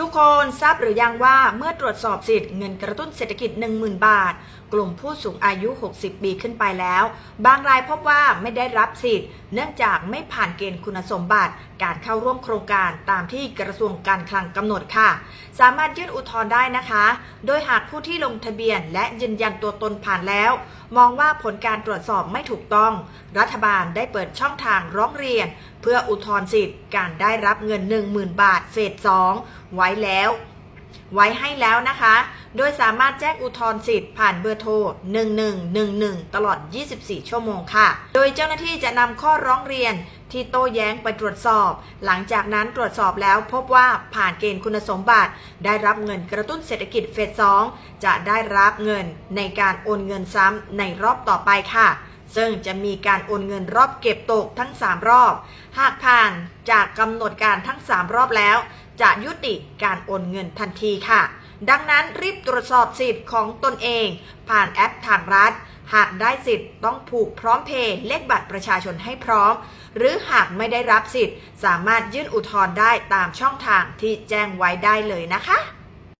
ทุกคนทราบหรือยังว่าเมื่อตรวจสอบสิทธิ์เงินกระตุ้นเศรษฐกิจ 10,000 บาท กลุ่มผู้สูงอายุ 60 ปีขึ้นไปแล้ว บางรายพบว่าไม่ได้รับสิทธิ์ เนื่องจากไม่ผ่านเกณฑ์คุณสมบัติ การเข้าร่วมโครงการตามที่กระทรวงการคลังกำหนดค่ะ สามารถยื่นอุทธรณ์ได้นะคะ โดยหากผู้ที่ลงทะเบียนและยืนยันตัวตนผ่านแล้ว มองว่าผลการตรวจสอบไม่ถูกต้อง รัฐบาลได้เปิดช่องทางร้องเรียน เพื่ออุทธรณ์สิทธิ์การได้รับเงิน 10,000 บาทเฟส2ไว้ว้แล้ว ไว้ให้แล้วนะคะ โดยสามารถแจ้งอุทธรณ์สิทธิ์ผ่านเบอร์โทร 1111 ตลอด 24 ชั่วโมงค่ะ โดยเจ้าหน้าที่จะนำข้อร้องเรียนที่โต้แย้งไปตรวจสอบ หลังจากนั้นตรวจสอบแล้วพบว่าผ่านเกณฑ์คุณสมบัติ ได้รับเงินกระตุ้นเศรษฐกิจเฟส2จะได้รับเงินในการโอนเงินซ้ำในรอบต่อไปค่ะ ซึ่งจะมีการโอนเงินรอบเก็บตกทั้ง 3 รอบ หากผ่านจากกำหนดการทั้ง 3 รอบแล้ว จะยุติการโอนเงินทันทีค่ะ ดังนั้นรีบตรวจสอบสิทธิ์ของตนเอง ผ่านแอปทางรัฐ หากได้สิทธิ์ต้องผูกพร้อมเพย์เลขบัตรประชาชนให้พร้อม หรือหากไม่ได้รับสิทธิ์ สามารถยื่นอุทธรณ์ได้ตามช่องทางที่แจ้งไว้ได้เลยนะคะ